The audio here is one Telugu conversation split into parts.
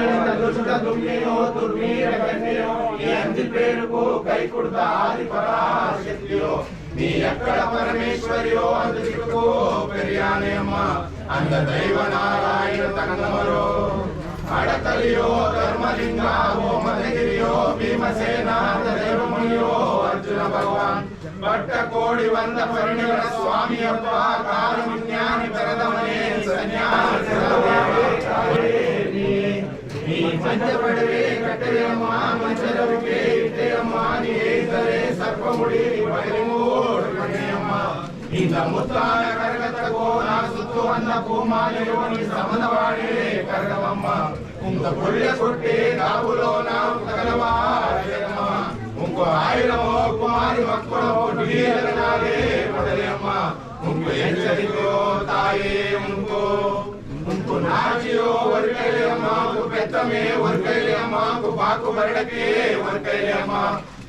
దుష్ట దుమ్మియో దుర్వీర కన్యో ఈ అంజి పేరుకు కై కుడత ఆది పరాశక్తియో నీ ఎక్కడ పరమేశ్వరియో అంత దిక్కుకు పెరియానేమ్మ అంద దైవ నారాయణ తంగమరో అడకలియో ధర్మలింగ ఓమదగిరియో భీమసేన దైవమునియో అర్జున భగవాన్ பட்ட கோடி வந்த பரிணிவர சுவாமி அப்பா காலமுஞானி பரதமனே சன்னியாசி పంచపడవే కట్టయమ్మా మంచరవుకే ఇట్టయమ్మా నీ ఏదరే సర్వముడి బయలుమోడు కట్టయమ్మా இந்த முத்தான கரகத்தகோ நான் சுத்து வந்த பூமாலையோனி சமந்தவாடே கரகமம்மா உங்க புள்ள சுட்டி காபுலோ நாம் கலவாடம்மா உங்க ஆயிரமோ குமாரி மக்களோ டிகிரனாலே படலையம்மா உங்க எச்சரிக்கோ தாயே ನಾಚಿಯೋ ಒರ್ಕೈಲೆ ಅಮ್ಮ ಪೆತ್ತಮೆ ಒರ್ಕೈಲೆ ಅಮ್ಮ ಪಾಕು ಬರಡಕ್ಕೆ ಒರ್ಕೈಲೆ ಅಮ್ಮ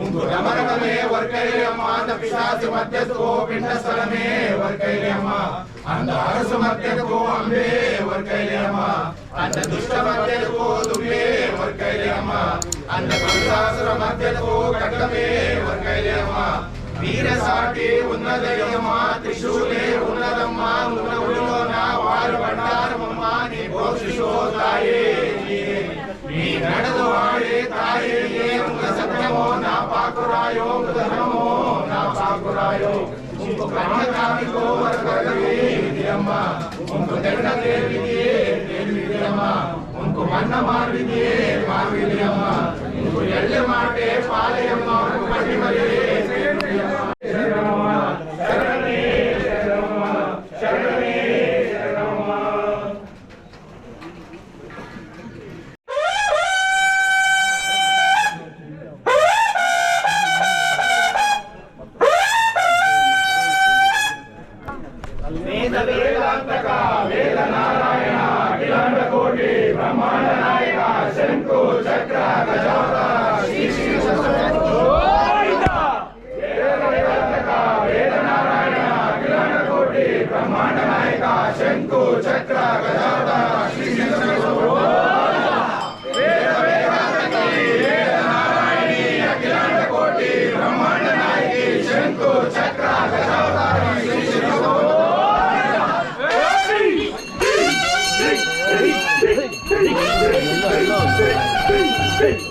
ಉಂಕು ರಮರಮೇ ಒರ್ಕೈಲೆ ಅಮ್ಮ ಅಂದ ಪಿಶಾಸಿ ಮಧ್ಯಸ್ಥೋ ಪಿಂಡಸ್ಥಳಮೇ ಒರ್ಕೈಲೆ ಅಮ್ಮ ಅಂದ ಅರಸು ಮಧ್ಯಕ್ಕೋ ಅಂಬೆ ಒರ್ಕೈಲೆ ಅಮ್ಮ ಅಂದ ದುಷ್ಟ ಮಧ್ಯಕ್ಕೋ ದುಂಬೆ ಒರ್ಕೈಲೆ ಅಮ್ಮ ಅಂದ ಕಂಸಾಸುರ ಮಧ್ಯಕ್ಕೋ ಕಟ್ಟಮೇ ಒರ್ಕೈಲೆ ಅಮ್ಮ ವೀರ ಸಾಟಿ ಉನ್ನದಯ್ಯಮ್ಮ ತ್ರಿಶೂಲೆ నడదు వాడే తాయే ఏ మృత సత్యమో నా పాకురాయో మృత ధర్మో నా పాకురాయో ఉంకు కర్మకామికో వరకరగవే విజయమ్మ ఉంకు తెరడదే విజయే విజయమ్మ ఉంకు మన్న మార్విజయే మార్విజయమ్మ ఉంకు ఎళ్ళ మాటే పాలయమ్మ ఉంకు పట్టి మరియే Hey!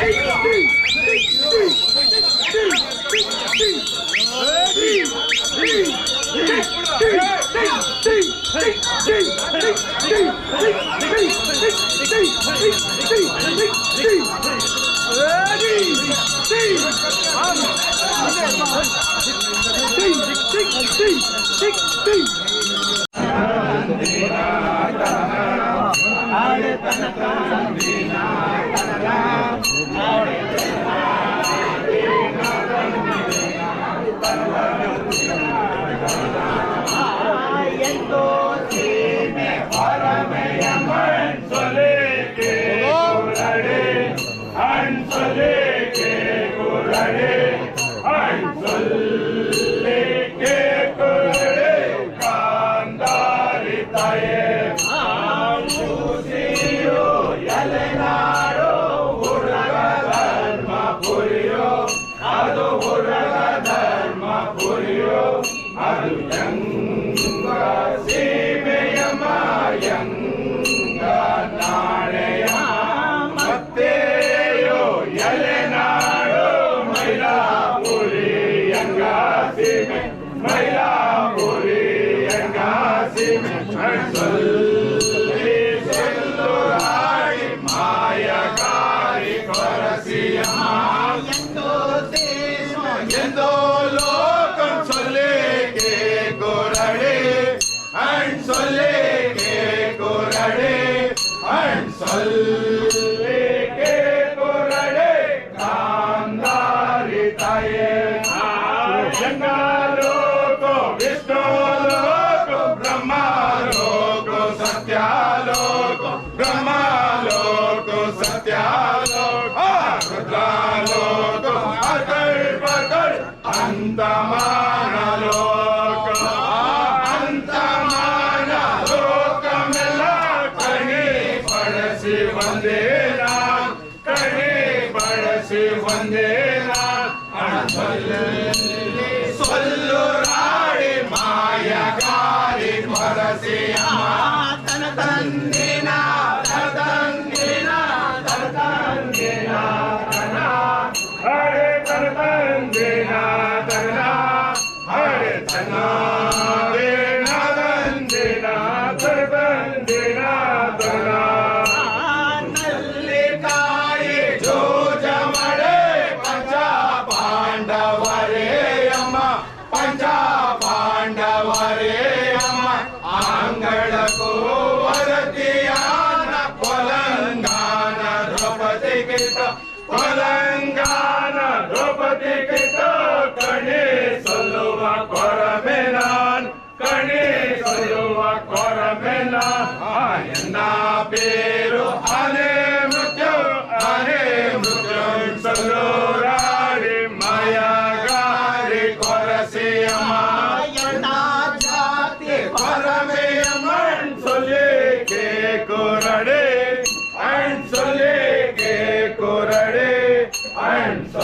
开始 잘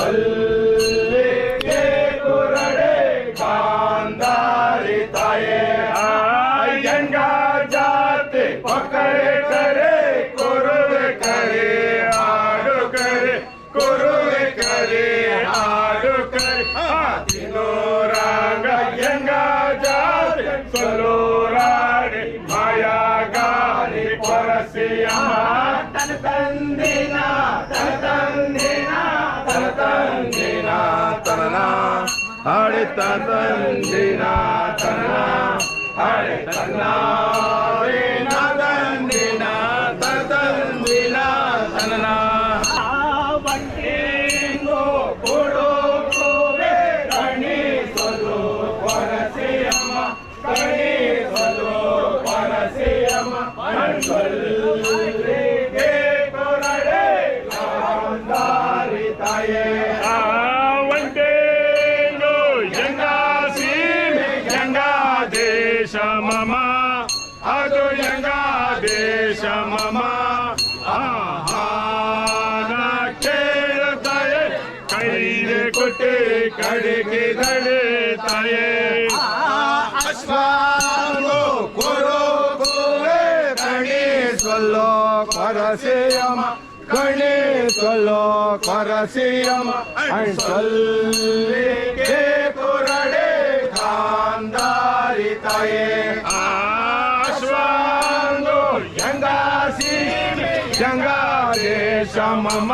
Allah. हर ಸ್ವಾಂಗೋ ಕೊರೋ ಗೋವೆ ಗಣೇಶ್ವಲ್ಲೋ ಕೊರಸೇಯಮ ಗಣೇಶ್ವಲ್ಲೋ ಕೊರಸೇಯಮ ಅಂಟಲ್ಲೆ ಕೆ ಕೊರಡೆ ಖಾಂದಾರಿ ತಾಯೇ ಆಶ್ವಾಂಗೋ ಯಂಗಾಸಿ ಯಂಗಾದೇಶ ಮಮ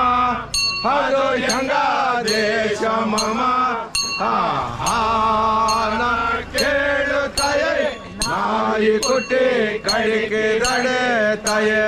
ಹರೋ ಯಂಗಾದೇಶ ಮಮ அழுக்கு தடு தயே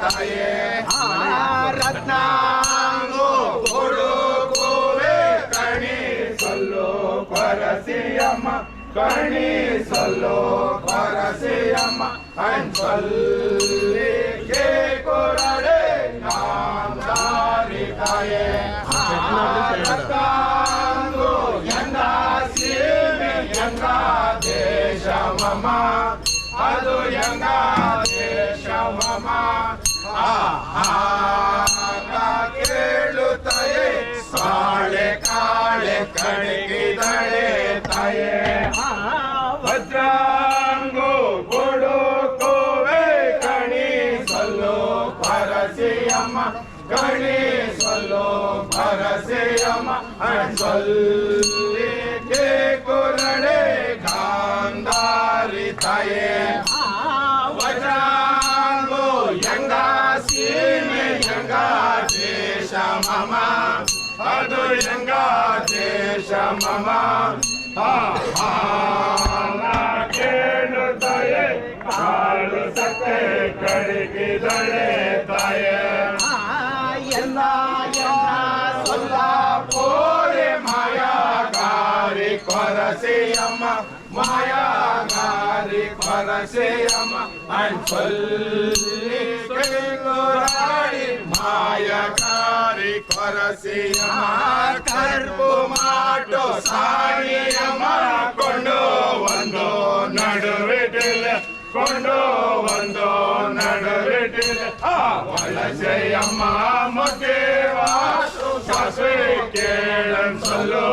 ತಾಯೇ ರತ್ನಾಂಗು ಕೊಡುಗುವೆ ಕಣಿ ಸಲ್ಲೋ ಕೊರಸಿಯಮ್ಮ ಕಣಿ ಸಲ್ಲೋ ಕೊರಸಿಯಮ್ಮ ಅನ್ಸಲ್ಲಿ ಕೇ ಕೊರಡೆ ಅದು ಎಂಗ ದೇಶ ಮಮ ಕೇಳುತ್ತಾಯೇ ಸಾಳೆ ಕಾಳೆ ಕಣಗಿದಳೆ चल लेके कुरड़े गांधारी ताये वज्रांगो यंगा सीम यंगा देश ममा अदु यंगा देश ममा हा हा పరసే అమ్మ మాయాగారి పరసే అమ్మ. అండి మాయగారి కొరసే కర్పు మాటో సాయి అమ్మ. కొండో వందో నడువిటిల కొండో వందో నడువిటిల. వలసే అమ్మ మొదేవా సాసే కేళం సలో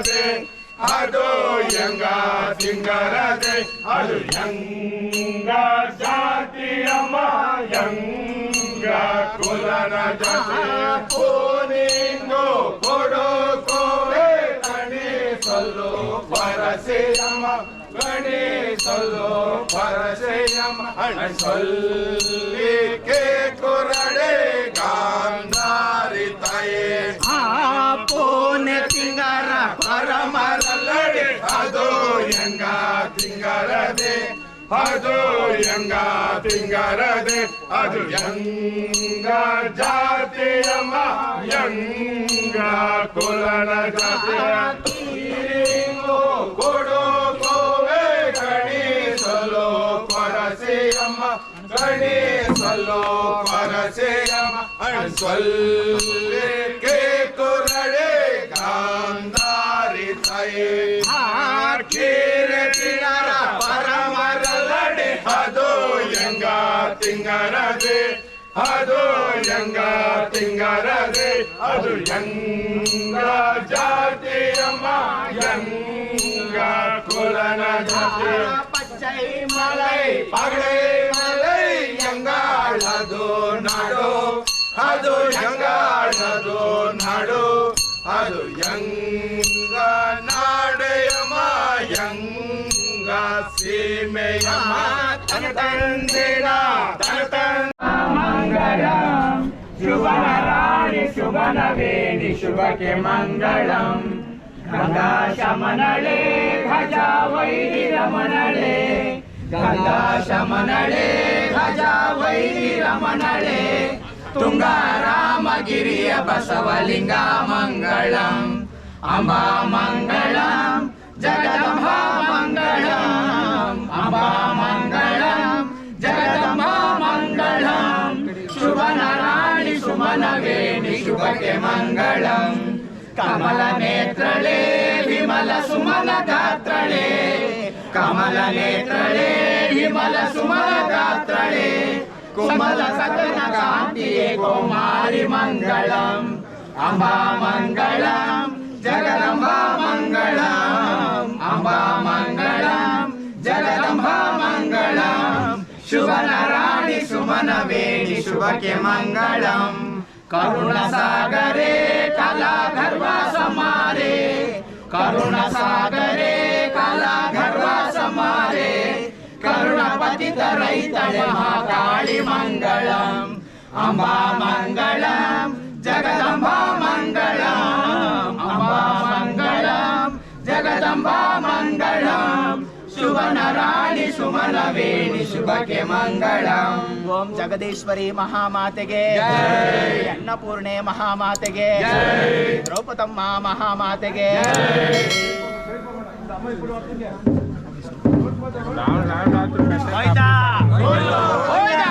సింగరదే అదో యంగా సింగరదే అదు యంగా జాతి అమ్మ యంగా కులన జసే కోనింగో కొడో కోరే తని సల్లో అమ్మ ಕಣಿ ಸಲ್ಲು ಪರಸೆಯಮ್ಮ ಅಣಸಲ್ಲಿ ಕೇ ಕೊರಡೆ ಗಾಂಧಾರಿ ತಾಯೇ ಪೋನೆ ತಿಂಗರ ಪರಮರಲ್ಲಡೆ ಅದು ಎಂಗ ತಿಂಗರದೆ ಅದು ಎಂಗ ತಿಂಗರದೆ ಅದು ಎಂಗ ಜಾತಿಯಮ್ಮ ಎಂಗ ಕುಲನ ಜಾತಿಯ صلوا فرسيما أن صلي كي تردي كان داري تاي هار كير تنارا பரமர லடி அதோ எங்கா திங்கரதே அதோ எங்கா திங்கரதே அது எங்கா ஜாதி எங்கா குலன பச்சை மலை பகடை ಅದು ಯಂಗಾಣದು ನಾಡು, ಅದು ಯಂಗ ನಾಡೆಯ ಮಾಯಂಗ ಸೀಮೆಯ ತನ ತಂದಿರ ತನ ತನ್ ಮಂಗಳ ಶುಭಕ್ಕೆ ಮಂಗಳಂ. ಗಂಗಾಶ ಮನಳೆ ಧ್ವಜ ವೈರಿ ರಮಣಳೆ ಗಂಗಾಶ ಮನಳೆ ಧ್ವಜ ವೈರಿ ರಮಣಳೆ துங்காராமகிரிய பசவலிங்க மங்களம் அம்பா மங்களம் ஜெகதம்பா மங்களம் அம்பா மங்களம் ஜெகதம்பா மங்களம் சுபநராணி சுமனவேணி சுபகே மங்களம் கமல நேத்திரளே விமல சுமன காத்திரளே கமல நேத்திரளே விமல சுமன காத்திரளே ಕುಮಲ ಸಕಲ ಕಾಂತಿಯೇ ಕೌಮಾರಿ ಮಂಗಳಂ ಅಂಬಾ ಮಂಗಳಂ ಜಗದಂಬಾ ಮಂಗಳಂ ಅಂಬಾ ಮಂಗಳಂ ಜಗದಂಬಾ ಮಂಗಳಂ ಶುಭ ನಾರಾಯಣಿ ಸುಮನ ವೇಣಿ ಶುಭಕ್ಕೆ ಮಂಗಳಂ ಕರುಣ ಸಾಗರೆ ಕಲಾ ಗರ್ವ ಸಮಾರೆ ಕರುಣ ಸಾಗರೆ పతిత రహిత మహాకాళి మంగళం అంబా మంగళం జగదంబా మంగళం అంబా మంగళం జగదంబా మంగళం శుభనరాణి సుమలవేణి శుభకే మంగళం ఓం జగదీశ్వరి మహామాతెగే అన్నపూర్ణే మహామాతెగే ద్రౌపదమ్మ మహామాతెగే ¡Ahorita! ¡Ahorita!